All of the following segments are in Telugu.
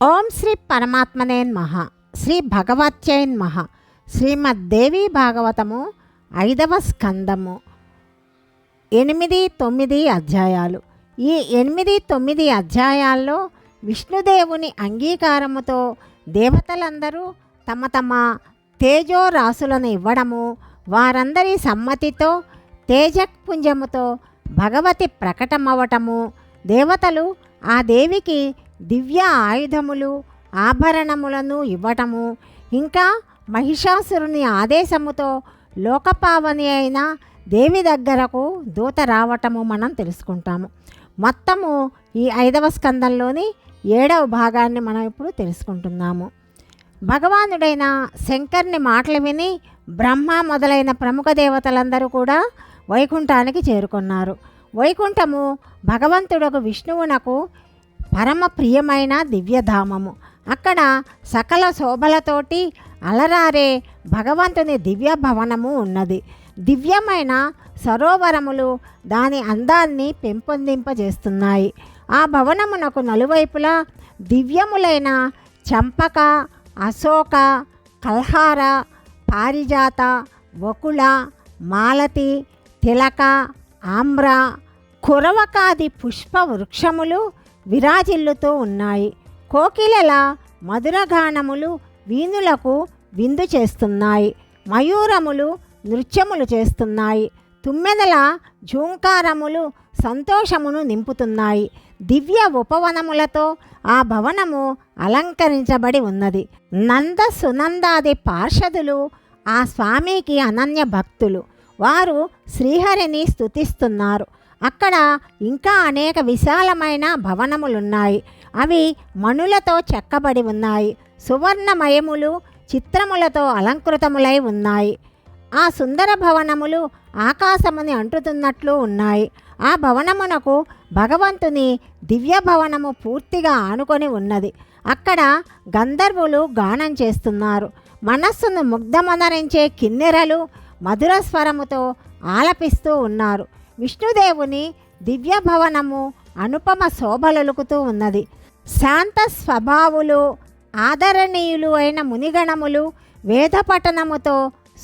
ఓం శ్రీ పరమాత్మనేన్ మహా శ్రీ భగవత్యైన్ మహా శ్రీమద్దేవి భాగవతము ఐదవ స్కందము. ఎనిమిది తొమ్మిది అధ్యాయాలు. ఈ ఎనిమిది తొమ్మిది అధ్యాయాల్లో విష్ణుదేవుని అంగీకారముతో దేవతలందరూ తమ తమ తేజో రాసులను ఇవ్వడము వారందరి సమ్మతితో తేజపుంజముతో భగవతి ప్రకటమవటము దేవతలు ఆ దేవికి దివ్య ఆయుధములు ఆభరణములను ఇవ్వటము ఇంకా మహిషాసురుని ఆదేశముతో లోకపావని అయిన దేవి దగ్గరకు దూత రావటము మనం తెలుసుకుంటాము. మొత్తము ఈ ఐదవ స్కందంలోని ఏడవ భాగాన్ని మనం ఇప్పుడు తెలుసుకుంటున్నాము. భగవానుడైన శంకర్ని మాటలు విని బ్రహ్మ మొదలైన ప్రముఖ దేవతలందరూ కూడా వైకుంఠానికి చేరుకున్నారు. వైకుంఠము భగవంతుడకు విష్ణువునకు పరమ ప్రియమైన దివ్యధామము. అక్కడ సకల శోభలతోటి అలరారే భగవంతుని దివ్య భవనము ఉన్నది. దివ్యమైన సరోవరములు దాని అందాన్ని పెంపొందింపజేస్తున్నాయి. ఆ భవనమునకు నలువైపులా దివ్యములైన చంపక అశోక కల్హార పారిజాత వకుళ మాలతి తిలక ఆమ్ర కురవకాది పుష్ప వృక్షములు విరాజిల్లుతూ ఉన్నాయి. కోకిలల మధురగానములు వీణులకు విందు చేస్తున్నాయి. మయూరములు నృత్యములు చేస్తున్నాయి. తుమ్మెదల ఝూంకారములు సంతోషమును నింపుతున్నాయి. దివ్య ఉపవనములతో ఆ భవనము అలంకరించబడి ఉన్నది. నంద సునందాది పార్షదులు ఆ స్వామికి అనన్య భక్తులు. వారు శ్రీహరిని స్తుతిస్తున్నారు. అక్కడ ఇంకా అనేక విశాలమైన భవనములున్నాయి. అవి మణులతో చెక్కబడి ఉన్నాయి. సువర్ణమయములు చిత్రములతో అలంకృతములై ఉన్నాయి. ఆ సుందర భవనములు ఆకాశముని అంటుతున్నట్లు ఉన్నాయి. ఆ భవనమునకు భగవంతుని దివ్య భవనము పూర్తిగా ఆనుకొని ఉన్నది. అక్కడ గంధర్వులు గానం చేస్తున్నారు. మనస్సును ముగ్ధమనరించే కిన్నెరలు మధుర స్వరముతో ఆలపిస్తూ ఉన్నారు. విష్ణుదేవుని దివ్య భవనము అనుపమ శోభలొలుకుతూ ఉన్నది. శాంత స్వభావులు ఆదరణీయులు అయిన మునిగణములు వేద పఠనముతో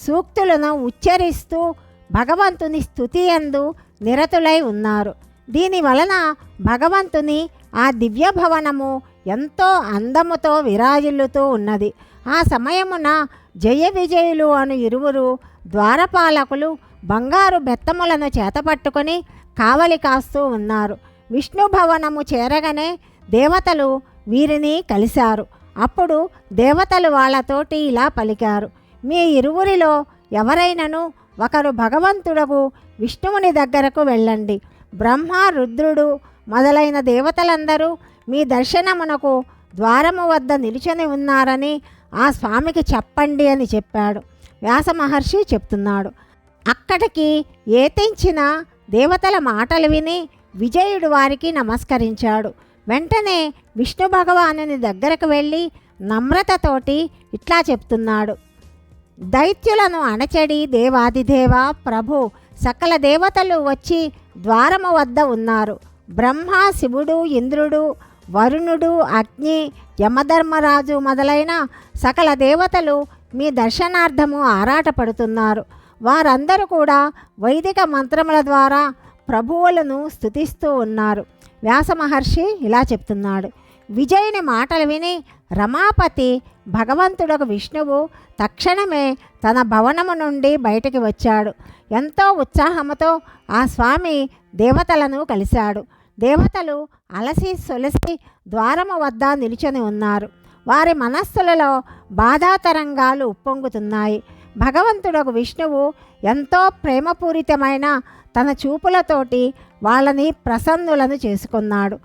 సూక్తులను ఉచ్చరిస్తూ భగవంతుని స్థుతి ఎందు నిరతులై ఉన్నారు. దీని వలన భగవంతుని ఆ దివ్య భవనము ఎంతో అందముతో విరాజిల్లుతూ ఉన్నది. ఆ సమయమున జయ విజయులు అను ఇరువురు ద్వారపాలకులు బంగారు బెత్తములను చేతపట్టుకొని కావలి కాస్తూ ఉన్నారు. విష్ణు భవనము చేరగానే దేవతలు వీరిని కలిశారు. అప్పుడు దేవతలు వాళ్ళతోటి ఇలా పలికారు. మీ ఇరువురిలో ఎవరైనను ఒకరు భగవంతుడకు విష్ణువుని దగ్గరకు వెళ్ళండి. బ్రహ్మ రుద్రుడు మొదలైన దేవతలందరూ మీ దర్శనమునకు ద్వారము వద్ద నిలుచొని ఉన్నారని ఆ స్వామికి చెప్పండి అని చెప్పాడు. వ్యాస మహర్షి చెప్తున్నాడు. అక్కడికి ఏతించిన దేవతల మాటలు విని విజయుడు వారికి నమస్కరించాడు. వెంటనే విష్ణు భగవానుని దగ్గరకు వెళ్ళి నమ్రతతోటి ఇట్లా చెప్తున్నాడు. దైత్యులను అణచడి దేవాదిదేవ ప్రభు సకల దేవతలు వచ్చి ద్వారము వద్ద ఉన్నారు. బ్రహ్మ శివుడు ఇంద్రుడు వరుణుడు అగ్ని యమధర్మరాజు మొదలైన సకల దేవతలు మీ దర్శనార్థము ఆరాటపడుతున్నారు. వారందరూ కూడా వైదిక మంత్రముల ద్వారా ప్రభువులను స్థుతిస్తూ ఉన్నారు. వ్యాస మహర్షి ఇలా చెప్తున్నాడు. విజయుని మాటలు విని రమాపతి భగవంతుడకు విష్ణువు తక్షణమే తన భవనము నుండి బయటికి వచ్చాడు. ఎంతో ఉత్సాహముతో ఆ స్వామి దేవతలను కలిశాడు. దేవతలు అలసి సొలసి ద్వారము వద్ద నిలుచొని ఉన్నారు. వారి మనస్సులలో బాధాతరంగాలు ఉప్పొంగుతున్నాయి. భగవంతుడకు విష్ణువు ఎంతో ప్రేమపూరితమైన తన చూపులతోటి వాళ్ళని ప్రసన్నులను చేసుకున్నాడు.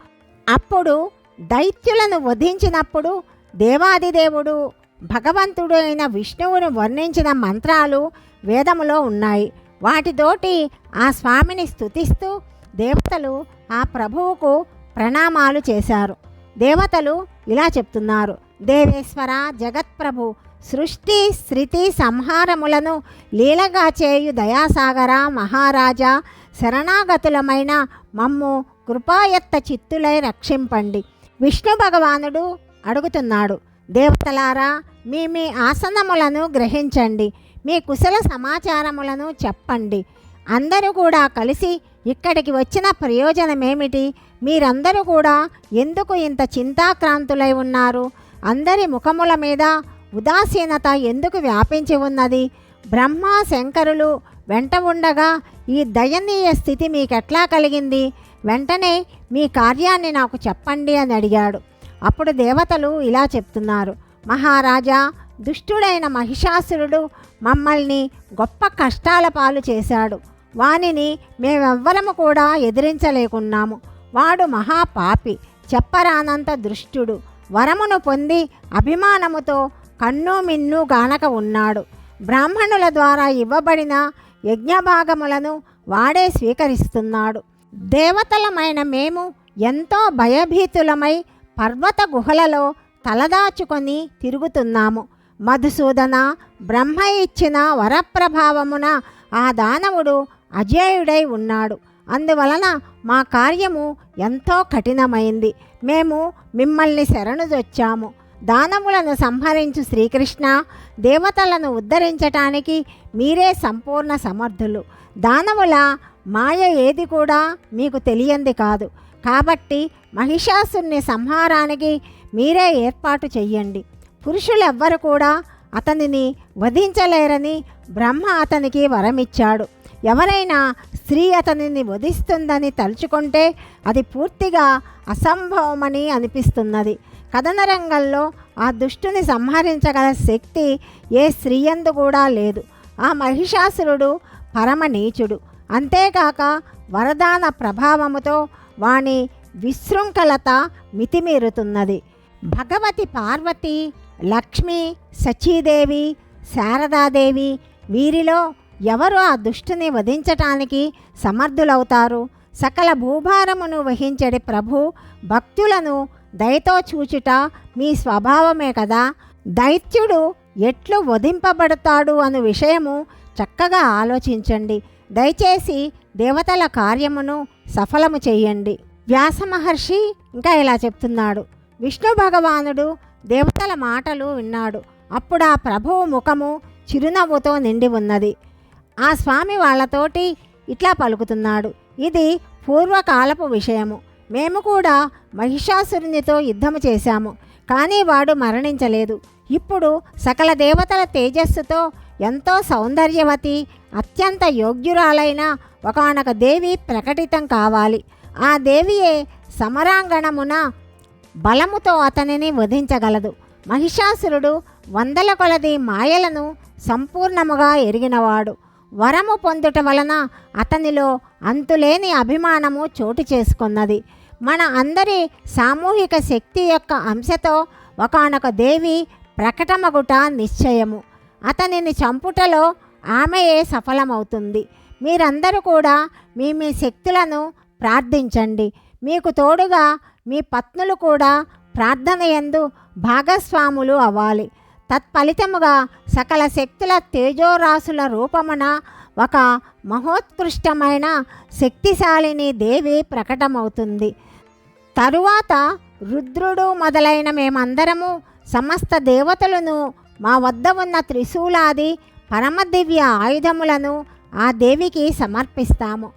అప్పుడు దైత్యులను వధించినప్పుడు దేవాదిదేవుడు భగవంతుడు అయిన విష్ణువును వర్ణించిన మంత్రాలు వేదములో ఉన్నాయి. వాటితోటి ఆ స్వామిని స్తుతిస్తూ దేవతలు ఆ ప్రభువుకు ప్రణామాలు చేశారు. దేవతలు ఇలా చెప్తున్నారు దేవేశ్వర జగత్ప్రభు సృష్టి శృతి సంహారములను లీలగా చేయు దయాసాగర మహారాజా శరణాగతులమైన మమ్ము కృపాయత్త చిత్తులై రక్షింపండి. విష్ణు భగవానుడు అడుగుతున్నాడు దేవతలారా మీ మీ ఆసనములను గ్రహించండి మీ కుశల సమాచారములను చెప్పండి. అందరూ కూడా కలిసి ఇక్కడికి వచ్చిన ప్రయోజనమేమిటి? మీరందరూ కూడా ఎందుకు ఇంత చింతాక్రాంతులై ఉన్నారు? అందరి ముఖముల మీద ఉదాసీనత ఎందుకు వ్యాపించి ఉన్నది? బ్రహ్మ శంకరులు వెంట ఉండగా ఈ దయనీయ స్థితి మీకెట్లా కలిగింది? వెంటనే మీ కార్యాన్ని నాకు చెప్పండి అని అడిగాడు. అప్పుడు దేవతలు ఇలా చెప్తున్నారు. మహారాజా దుష్టుడైన మహిషాసురుడు మమ్మల్ని గొప్ప కష్టాల పాలు చేశాడు. వానిని మేమెవ్వరము కూడా ఎదిరించలేకున్నాము. వాడు మహాపాపి చెప్పరానంత దృష్టుడు. వరమును పొంది అభిమానముతో కన్ను మిన్ను గానక ఉన్నాడు. బ్రాహ్మణుల ద్వారా ఇవ్వబడిన యజ్ఞభాగములను వాడే స్వీకరిస్తున్నాడు. దేవతలమైన మేము ఎంతో భయభీతులమై పర్వత గుహలలో తలదాచుకొని తిరుగుతున్నాము. మధుసూదన బ్రహ్మ ఇచ్చిన వరప్రభావమున ఆ దానవుడు అజేయుడై ఉన్నాడు. అందువలన మా కార్యము ఎంతో కఠినమైంది. మేము మిమ్మల్ని శరణుదొచ్చాము దానములను సంహరించు శ్రీకృష్ణ దేవతలను ఉద్ధరించటానికి మీరే సంపూర్ణ సమర్థులు. దానవుల మాయ ఏది కూడా మీకు తెలియంది కాదు. కాబట్టి మహిషాసుని సంహారానికి మీరే ఏర్పాటు చెయ్యండి. పురుషులెవ్వరు కూడా అతనిని వధించలేరని బ్రహ్మ అతనికి వరమిచ్చాడు. ఎవరైనా స్త్రీ అతనిని వధిస్తుందని తలుచుకుంటే అది పూర్తిగా అసంభవమని అనిపిస్తున్నది. కథన రంగంలో ఆ దుష్టుని సంహరించగల శక్తి ఏ స్త్రీయందు కూడా లేదు. ఆ మహిషాసురుడు పరమ నీచుడు. అంతేకాక వరదాన ప్రభావముతో వాని విశృంఖలత మితిమీరుతున్నది. భగవతి పార్వతి లక్ష్మి సచీదేవి శారదాదేవి వీరిలో ఎవరు ఆ దుష్టుని వధించటానికి సమర్థులవుతారు? సకల భూభారమును వహించడి ప్రభు భక్తులను దయతో చూచుట మీ స్వభావమే కదా. దైత్యుడు ఎట్లు వధింపబడతాడు అను విషయము చక్కగా ఆలోచించండి. దయచేసి దేవతల కార్యమును సఫలము చేయండి. వ్యాస మహర్షి ఇంకా ఇలా చెప్తున్నాడు. విష్ణు భగవానుడు దేవతల మాటలు విన్నాడు. అప్పుడు ఆ ప్రభువు ముఖము చిరునవ్వుతో నిండి ఉన్నది. ఆ స్వామి వాళ్ళతోటి ఇట్లా పలుకుతున్నాడు. ఇది పూర్వకాలపు విషయము. మేము కూడా మహిషాసురునితో యుద్ధము చేశాము కానీ వాడు మరణించలేదు. ఇప్పుడు సకల దేవతల తేజస్సుతో ఎంతో సౌందర్యవతి అత్యంత యోగ్యురాలైన ఒకనొక దేవి ప్రకటితం కావాలి. ఆ దేవియే సమరాంగణమున బలముతో అతనిని వధించగలదు. మహిషాసురుడు వందల కొలది మాయలను సంపూర్ణముగా ఎరిగినవాడు. వరము పొందుట వలన అతనిలో అంతులేని అభిమానము చోటు చేసుకున్నది. మన అందరి సామూహిక శక్తి యొక్క అంశతో ఒకనొక దేవి ప్రకటమగుట నిశ్చయము. అతనిని చంపుటలో ఆమెయే సఫలమవుతుంది. మీరందరూ కూడా మీ మీ శక్తులను ప్రార్థించండి. మీకు తోడుగా మీ పత్నులు కూడా ప్రార్థన ఎందు భాగస్వాములు అవ్వాలి. తత్ఫలితముగా సకల శక్తుల తేజోరాశుల రూపమున ఒక మహోత్కృష్టమైన శక్తిశాలిని దేవి ప్రకటమవుతుంది. తరువాత రుద్రుడు మొదలైన మేమందరము సమస్త దేవతలను మా వద్ద ఉన్న త్రిశూలాది పరమదివ్య ఆయుధములను ఆ దేవికి సమర్పిస్తాము.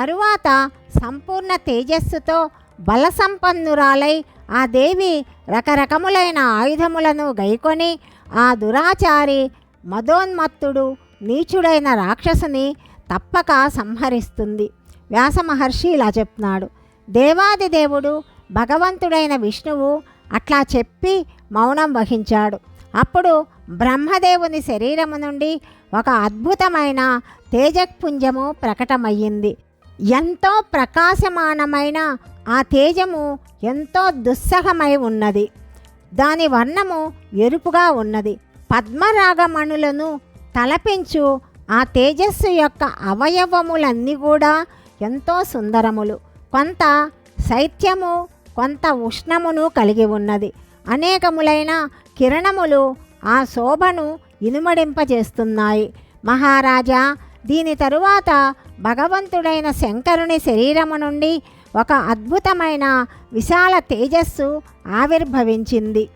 తరువాత సంపూర్ణ తేజస్సుతో బలసంపన్నురాలై ఆ దేవి రకరకములైన ఆయుధములను గైకొని ఆ దురాచారి మదోన్మత్తుడు నీచుడైన రాక్షసుని తప్పక సంహరిస్తుంది. వ్యాసమహర్షి ఇలా చెప్తున్నాడు. దేవాది దేవుడు భగవంతుడైన విష్ణువు అట్లా చెప్పి మౌనం వహించాడు. అప్పుడు బ్రహ్మదేవుని శరీరము నుండి ఒక అద్భుతమైన తేజపుంజము ప్రకటమయ్యింది. ఎంతో ప్రకాశమానమైన ఆ తేజము ఎంతో దుస్సహమై ఉన్నది. దాని వర్ణము ఎరుపుగా ఉన్నది. పద్మరాగమణులను తలపించు ఆ తేజస్సు యొక్క అవయవములన్నీ కూడా ఎంతో సుందరములు. కొంత శైత్యము కొంత ఉష్ణమును కలిగి ఉన్నది. అనేకములైన కిరణములు ఆ శోభను ఇనుమడింపజేస్తున్నాయి. మహారాజా దీని తరువాత భగవంతుడైన శంకరుని శరీరము నుండి ఒక అద్భుతమైన విశాల తేజస్సు ఆవిర్భవించింది.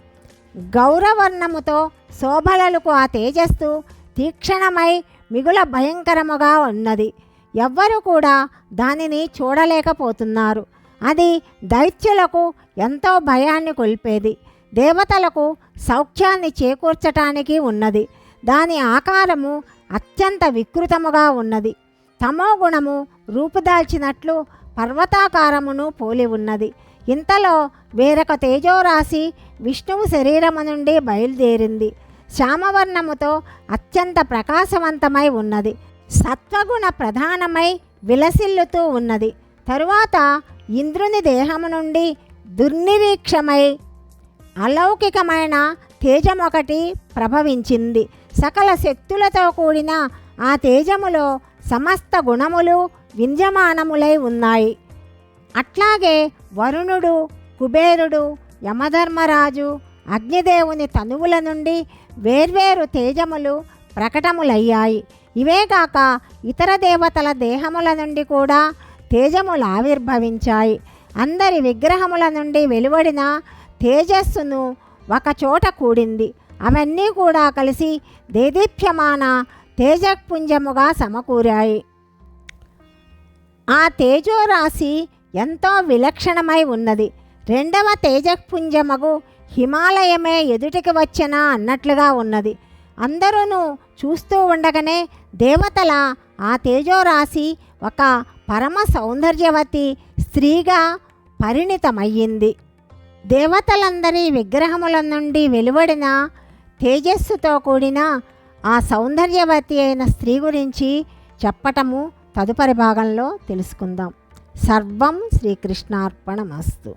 గౌరవర్ణముతో శోభలలకు ఆ తేజస్సు తీక్షణమై మిగుల భయంకరముగా ఉన్నది. ఎవ్వరు కూడా దానిని చూడలేకపోతున్నారు. అది దైత్యులకు ఎంతో భయాన్ని కొల్పేది దేవతలకు సౌఖ్యాన్ని చేకూర్చటానికి ఉన్నది. దాని ఆకారము అత్యంత వికృతముగా ఉన్నది. తమో గుణము రూపుదాల్చినట్లు పర్వతాకారమును పోలి ఉన్నది. ఇంతలో వేరొక తేజోరాశి విష్ణువు శరీరము నుండి బయలుదేరింది. శ్యామవర్ణముతో అత్యంత ప్రకాశవంతమై ఉన్నది. సత్వగుణ ప్రధానమై విలసిల్లుతూ ఉన్నది. తరువాత ఇంద్రుని దేహము నుండి దుర్నిరీక్షమై అలౌకికమైన తేజమొకటి ప్రభవించింది. సకల శక్తులతో కూడిన ఆ తేజములో సమస్త గుణములు వింజమానములై ఉన్నాయి. అట్లాగే వరుణుడు కుబేరుడు యమధర్మరాజు అగ్నిదేవుని తనువుల నుండి వేర్వేరు తేజములు ప్రకటములయ్యాయి. ఇవేగాక ఇతర దేవతల దేహముల నుండి కూడా తేజములు ఆవిర్భవించాయి. అందరి విగ్రహముల నుండి వెలువడిన తేజస్సును ఒకచోట కూడింది. అవన్నీ కూడా కలిసి దేదీప్యమాన తేజపుంజముగా సమకూరాయి. ఆ తేజోరాశి ఎంతో విలక్షణమై ఉన్నది. రెండవ తేజపుంజమగు హిమాలయమే ఎదుటికి వచ్చిన అన్నట్లుగా ఉన్నది. అందరూ చూస్తూ ఉండగానే దేవతల ఆ తేజోరాశి ఒక పరమ సౌందర్యవతి స్త్రీగా పరిణితమయ్యింది. దేవతలందరి విగ్రహముల నుండి వెలువడిన తేజస్సుతో కూడిన ఆ సౌందర్యవతి అయిన స్త్రీ గురించి చెప్పటము తదుపరి భాగంలో తెలుసుకుందాం. సర్వం శ్రీకృష్ణార్పణమస్తు.